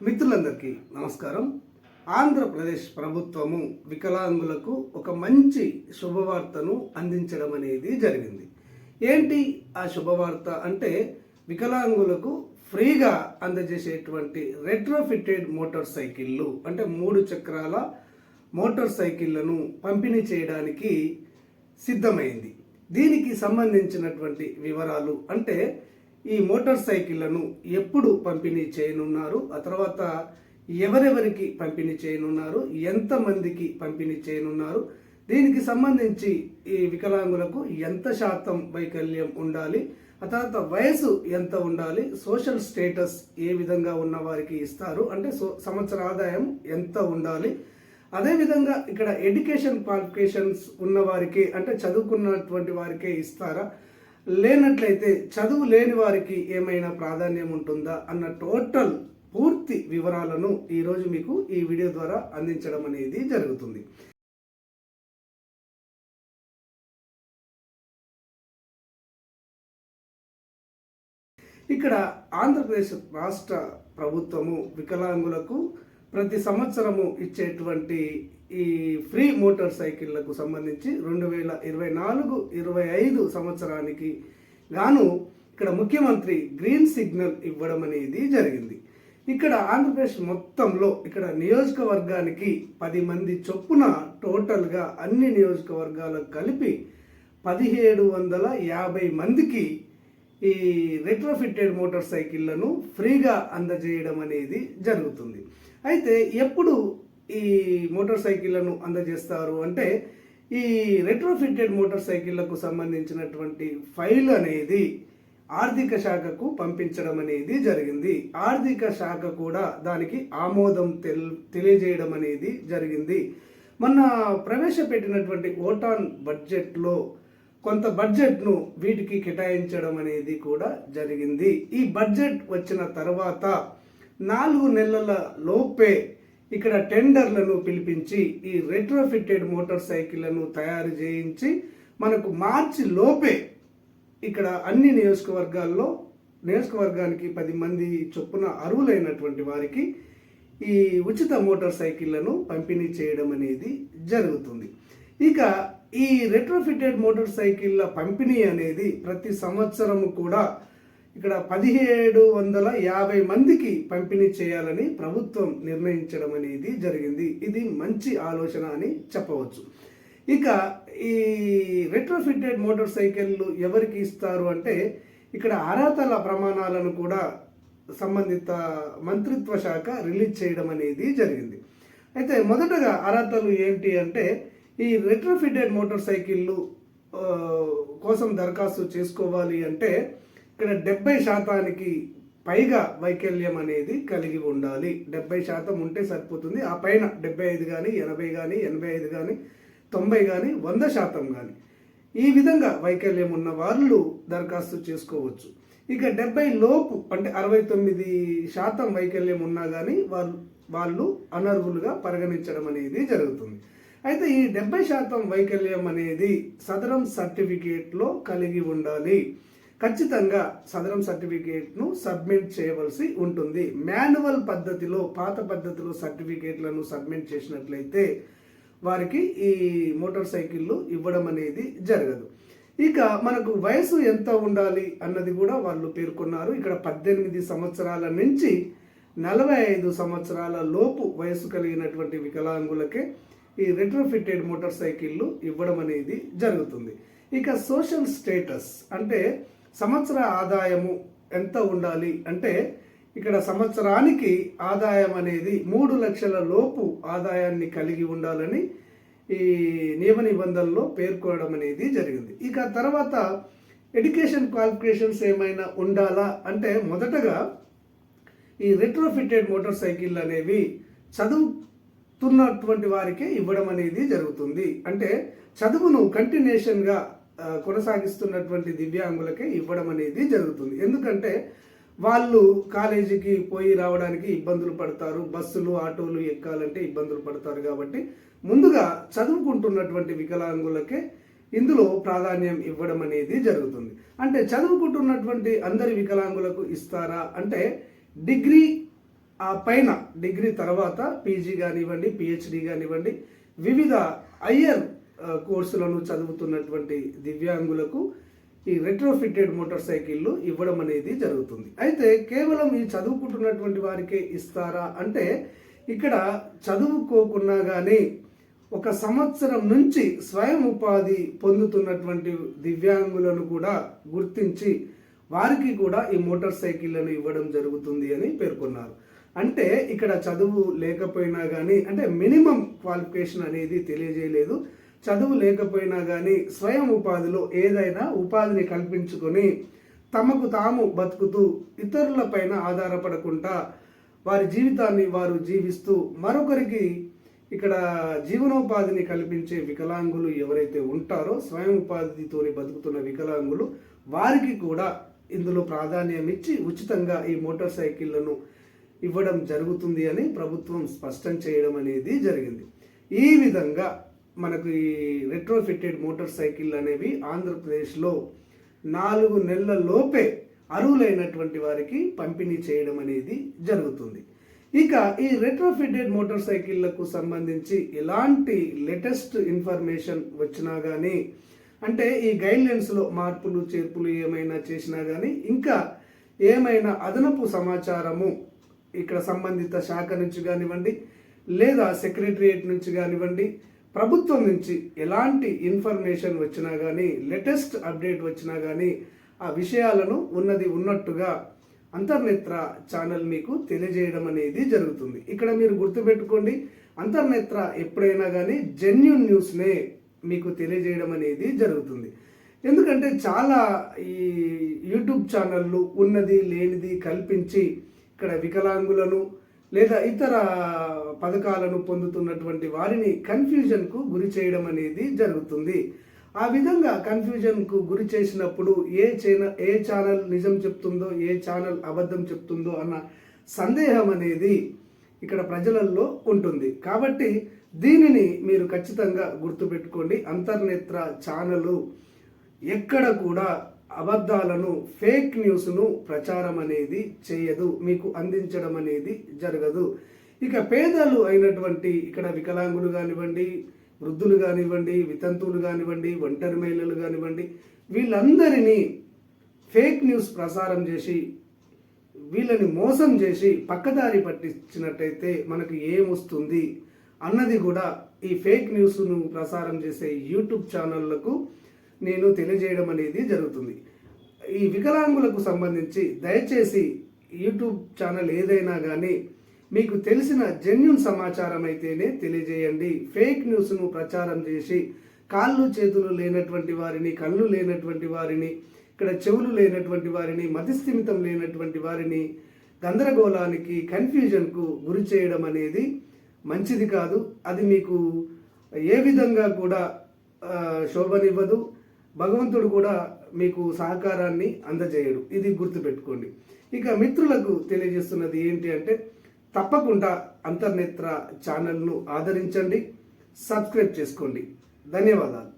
మిత్రులందరికీ నమస్కారం. ఆంధ్రప్రదేశ్ ప్రభుత్వము వికలాంగులకు ఒక మంచి శుభవార్తను అందించడం అనేది జరిగింది. ఏంటి ఆ శుభవార్త అంటే వికలాంగులకు ఫ్రీగా అందజేసేటువంటి రెట్రోఫిటెడ్ మోటార్ సైకిళ్ళు అంటే మూడు చక్రాల మోటార్ సైకిళ్ళను పంపిణీ చేయడానికి సిద్ధమైంది. దీనికి సంబంధించినటువంటి వివరాలు అంటే ఈ మోటార్ సైకిళ్ళను ఎప్పుడు పంపిణీ చేయనున్నారు? ఆ తర్వాత ఎవరెవరికి పంపిణీ చేయనున్నారు? ఎంతమందికి పంపిణీ చేయనున్నారు? దీనికి సంబంధించి ఈ వికలాంగులకు ఎంత శాతం వైకల్యం ఉండాలి? ఆ తర్వాత వయసు ఎంత ఉండాలి? సోషల్ స్టేటస్ ఏ విధంగా ఉన్న వారికి ఇస్తారు? అంటే సో సంవత్సర ఆదాయం ఎంత ఉండాలి? అదేవిధంగా ఇక్కడ ఎడ్యుకేషన్ క్వాలిఫికేషన్స్ ఉన్న వారికి అంటే చదువుకున్నటువంటి వారికే ఇస్తారా? లేనట్లయితే చదువు లేని వారికి ఏమైనా ప్రాధాన్యం ఉంటుందా అన్న టోటల్ పూర్తి వివరాలను ఈరోజు మీకు ఈ వీడియో ద్వారా అందించడం అనేది జరుగుతుంది. ఇక్కడ ఆంధ్రప్రదేశ్ రాష్ట్ర ప్రభుత్వము వికలాంగులకు ప్రతి సంవత్సరము ఇచ్చేటువంటి ఈ ఫ్రీ మోటార్ సైకిళ్ళకు సంబంధించి రెండు వేల ఇరవై నాలుగు ఇరవై ఐదు సంవత్సరానికి గాను ఇక్కడ ముఖ్యమంత్రి గ్రీన్ సిగ్నల్ ఇవ్వడం అనేది జరిగింది. ఇక్కడ ఆంధ్రప్రదేశ్ మొత్తంలో ఇక్కడ నియోజకవర్గానికి పది మంది చొప్పున టోటల్గా అన్ని నియోజకవర్గాలకు కలిపి పదిహేడు వందల యాభై మందికి ఈ రెట్రోఫిటెడ్ మోటార్ సైకిళ్ళను ఫ్రీగా అందజేయడం అనేది జరుగుతుంది. అయితే ఎప్పుడు ఈ మోటార్ సైకిళ్ళను అందజేస్తారు అంటే ఈ రెట్రోఫిటెడ్ మోటార్ సైకిళ్ళకు సంబంధించినటువంటి ఫైల్ అనేది ఆర్థిక శాఖకు పంపించడం అనేది జరిగింది. ఆర్థిక శాఖ కూడా దానికి ఆమోదం తెల్ తెలియజేయడం అనేది జరిగింది. మొన్న ప్రవేశపెట్టినటువంటి ఓటాన్ బడ్జెట్లో కొంత బడ్జెట్ను వీటికి కేటాయించడం అనేది కూడా జరిగింది. ఈ బడ్జెట్ వచ్చిన తర్వాత నాలుగు నెలల లోపే ఇక్కడ టెండర్లను పిలిపించి ఈ రెట్రోఫిట్టెడ్ మోటార్ సైకిళ్ళను తయారు చేయించి మనకు మార్చి లోపే ఇక్కడ అన్ని నియోజకవర్గాల్లో నియోజకవర్గానికి పది మంది చొప్పున అర్హులైనటువంటి వారికి ఈ ఉచిత మోటార్ సైకిళ్ళను పంపిణీ చేయడం అనేది జరుగుతుంది. ఇక ఈ రెట్రోఫిటెడ్ మోటార్ సైకిళ్ళ పంపిణీ అనేది ప్రతి సంవత్సరము కూడా ఇక్కడ పదిహేడు వందల యాభై మందికి పంపిణీ చేయాలని ప్రభుత్వం నిర్ణయించడం అనేది జరిగింది. ఇది మంచి ఆలోచన అని చెప్పవచ్చు. ఇక ఈ రెట్రోఫిటెడ్ మోటార్ సైకిళ్ళు ఎవరికి ఇస్తారు అంటే ఇక్కడ అర్హతల ప్రమాణాలను కూడా సంబంధిత మంత్రిత్వ శాఖ రిలీజ్ చేయడం అనేది జరిగింది. అయితే మొదటగా అర్హతలు ఏంటి అంటే ఈ రెట్రోఫిటెడ్ మోటార్ సైకిళ్ళు కోసం దరఖాస్తు చేసుకోవాలి అంటే ఇక్కడ డెబ్బై శాతానికి పైగా వైకల్యం అనేది కలిగి ఉండాలి. డెబ్బై శాతం ఉంటే సరిపోతుంది. ఆ పైన డెబ్బై ఐదు కానీ ఎనభై కానీ ఎనభై ఐదు కానీ తొంభై కానీ వంద శాతం కానీ ఈ విధంగా వైకల్యం ఉన్న వాళ్ళు దరఖాస్తు చేసుకోవచ్చు. ఇక డెబ్బై లోపు అంటే అరవై తొమ్మిది శాతం వైకల్యం ఉన్నా కానీ వాళ్ళు వాళ్ళు అనర్హులుగా పరిగణించడం అనేది జరుగుతుంది. అయితే ఈ డెబ్బై శాతం వైకల్యం అనేది సదరం సర్టిఫికేట్లో కలిగి ఉండాలి. ఖచ్చితంగా సదరం సర్టిఫికేట్ను సబ్మిట్ చేయవలసి ఉంటుంది. మాన్యువల్ పద్ధతిలో పాత పద్ధతిలో సర్టిఫికేట్లను సబ్మిట్ చేసినట్లయితే వారికి ఈ మోటార్ సైకిళ్ళు ఇవ్వడం అనేది జరగదు. ఇక మనకు వయసు ఎంత ఉండాలి అన్నది కూడా వాళ్ళు పేర్కొన్నారు. ఇక్కడ పద్దెనిమిది సంవత్సరాల నుంచి నలభై ఐదు సంవత్సరాల లోపు వయసు కలిగినటువంటి వికలాంగులకే ఈ రెట్రోఫిటెడ్ మోటార్ సైకిళ్ళు ఇవ్వడం అనేది జరుగుతుంది. ఇక సోషల్ స్టేటస్ అంటే సంవత్సర ఆదాయము ఎంత ఉండాలి అంటే ఇక్కడ సంవత్సరానికి ఆదాయం అనేది మూడు లక్షల లోపు ఆదాయాన్ని కలిగి ఉండాలని ఈ నియమ నిబంధనలో పేర్కొనడం అనేది జరిగింది. ఇక తర్వాత ఎడ్యుకేషన్ క్వాలిఫికేషన్స్ ఏమైనా ఉండాలా అంటే మొదటగా ఈ రెట్రోఫిటెడ్ మోటార్ సైకిల్ అనేవి చదువుతున్నటువంటి వారికే ఇవ్వడం అనేది జరుగుతుంది. అంటే చదువును కంటిన్యూషన్గా కొనసాగిస్తున్నటువంటి దివ్యాంగులకే ఇవ్వడం అనేది జరుగుతుంది. ఎందుకంటే వాళ్ళు కాలేజీకి పోయి రావడానికి ఇబ్బందులు పడతారు బస్సులు ఆటోలు ఎక్కాలంటే ఇబ్బందులు పడతారు కాబట్టి ముందుగా చదువుకుంటున్నటువంటి వికలాంగులకే ఇందులో ప్రాధాన్యం ఇవ్వడం అనేది జరుగుతుంది. అంటే చదువుకుంటున్నటువంటి అందరి వికలాంగులకు ఇస్తారా అంటే డిగ్రీ ఆ పైన డిగ్రీ తర్వాత పీజీ కానివ్వండి పిహెచ్డి కానివ్వండి వివిధ హయ్యర్ కోర్సులను చదువుతున్నటువంటి దివ్యాంగులకు ఈ రెట్రోఫిటెడ్ మోటార్ సైకిళ్ళు ఇవ్వడం అనేది జరుగుతుంది. అయితే కేవలం ఈ చదువుకుంటున్నటువంటి వారికే ఇస్తారా? అంటే ఇక్కడ చదువుకోకున్నా కానీ ఒక సంవత్సరం నుంచి స్వయం ఉపాధి పొందుతున్నటువంటి దివ్యాంగులను కూడా గుర్తించి వారికి కూడా ఈ మోటార్ సైకిళ్ళను ఇవ్వడం జరుగుతుంది అని పేర్కొన్నారు. అంటే ఇక్కడ చదువు లేకపోయినా కానీ అంటే మినిమం క్వాలిఫికేషన్ అనేది తెలియజేయలేదు. చదువు లేకపోయినా కానీ స్వయం ఉపాధిలో ఏదైనా ఉపాధిని కల్పించుకొని తమకు తాము బతుకుతూ ఇతరులపైన ఆధారపడకుండా వారి జీవితాన్ని వారు జీవిస్తూ మరొకరికి ఇక్కడ జీవనోపాధిని కల్పించే వికలాంగులు ఎవరైతే ఉంటారో స్వయం ఉపాధితో బతుకుతున్న వికలాంగులు వారికి కూడా ఇందులో ప్రాధాన్యం ఇచ్చి ఉచితంగా ఈ మోటార్ సైకిళ్ళను ఇవ్వడం జరుగుతుంది అని ప్రభుత్వం స్పష్టం చేయడం అనేది జరిగింది. ఈ విధంగా మనకు ఈ రెట్రోఫిటెడ్ మోటార్ సైకిల్ అనేవి ఆంధ్రప్రదేశ్లో నాలుగు నెలల లోపే అర్హులైనటువంటి వారికి పంపిణీ చేయడం అనేది జరుగుతుంది. ఇక ఈ రెట్రోఫిటెడ్ మోటార్ సైకిళ్ళకు సంబంధించి ఎలాంటి లేటెస్ట్ ఇన్ఫర్మేషన్ వచ్చినా కానీ అంటే ఈ గైడ్లైన్స్లో మార్పులు చేర్పులు ఏమైనా చేసినా కానీ ఇంకా ఏమైనా అదనపు సమాచారము ఇక్కడ సంబంధిత శాఖ నుంచి కానివ్వండి లేదా సెక్రటరియేట్ నుంచి కానివ్వండి ప్రభుత్వం నుంచి ఎలాంటి ఇన్ఫర్మేషన్ వచ్చినా కానీ లేటెస్ట్ అప్డేట్ వచ్చినా కానీ ఆ విషయాలను ఉన్నది ఉన్నట్టుగా అంతర్నేత్ర ఛానల్ మీకు తెలియజేయడం అనేది జరుగుతుంది. ఇక్కడ మీరు గుర్తుపెట్టుకోండి అంతర్నేత్ర ఎప్పుడైనా కానీ జెన్యున్ న్యూస్నే మీకు తెలియజేయడం అనేది జరుగుతుంది. ఎందుకంటే చాలా ఈ యూట్యూబ్ ఛానళ్ళు ఉన్నది లేనిది కల్పించి ఇక్కడ వికలాంగులను లేదా ఇతర పథకాలను పొందుతున్నటువంటి వారిని కన్ఫ్యూజన్కు గురి చేయడం అనేది జరుగుతుంది. ఆ విధంగా కన్ఫ్యూజన్కు గురి చేసినప్పుడు ఏ ఛానల్ ఏ ఛానల్ నిజం చెప్తుందో ఏ ఛానల్ అబద్ధం చెప్తుందో అన్న సందేహం అనేది ఇక్కడ ప్రజలలో ఉంటుంది. కాబట్టి దీనిని మీరు ఖచ్చితంగా గుర్తుపెట్టుకోండి. అంతర్నేత్ర ఛానల్ ఎక్కడ కూడా అబద్ధాలను ఫేక్ న్యూస్ను ప్రచారం అనేది చేయదు మీకు అందించడం అనేది జరగదు. ఇక పేదలు అయినటువంటి ఇక్కడ వికలాంగులు కానివ్వండి వృద్ధులు కానివ్వండి వితంతువులు కానివ్వండి ఒంటరి మహిళలు కానివ్వండి వీళ్ళందరినీ ఫేక్ న్యూస్ ప్రసారం చేసి వీళ్ళని మోసం చేసి పక్కదారి పట్టించినట్టయితే మనకు ఏమొస్తుంది? అన్నది కూడా ఈ ఫేక్ న్యూస్ను ప్రసారం చేసే యూట్యూబ్ ఛానళ్ళకు నేను తెలియజేయడం అనేది జరుగుతుంది. ఈ వికలాంగులకు సంబంధించి దయచేసి యూట్యూబ్ ఛానల్ ఏదైనా కానీ మీకు తెలిసిన జెన్యున్ సమాచారం అయితేనే తెలియజేయండి. ఫేక్ న్యూస్ను ప్రచారం చేసి కాళ్ళు చేతులు లేనటువంటి వారిని కళ్ళు లేనటువంటి వారిని ఇక్కడ చెవులు లేనటువంటి వారిని మతిస్థిమితం లేనటువంటి వారిని గందరగోళానికి కన్ఫ్యూజన్కు గురి చేయడం అనేది మంచిది కాదు. అది మీకు ఏ విధంగా కూడా శోభనివ్వదు. భగవంతుడు కూడా మీకు సహకారాన్ని అందజేయడు. ఇది గుర్తుపెట్టుకోండి. ఇక మిత్రులకు తెలియజేస్తున్నది ఏంటి అంటే తప్పకుండా అంతర్నేత్ర ఛానల్ను ఆదరించండి సబ్స్క్రైబ్ చేసుకోండి. ధన్యవాదాలు.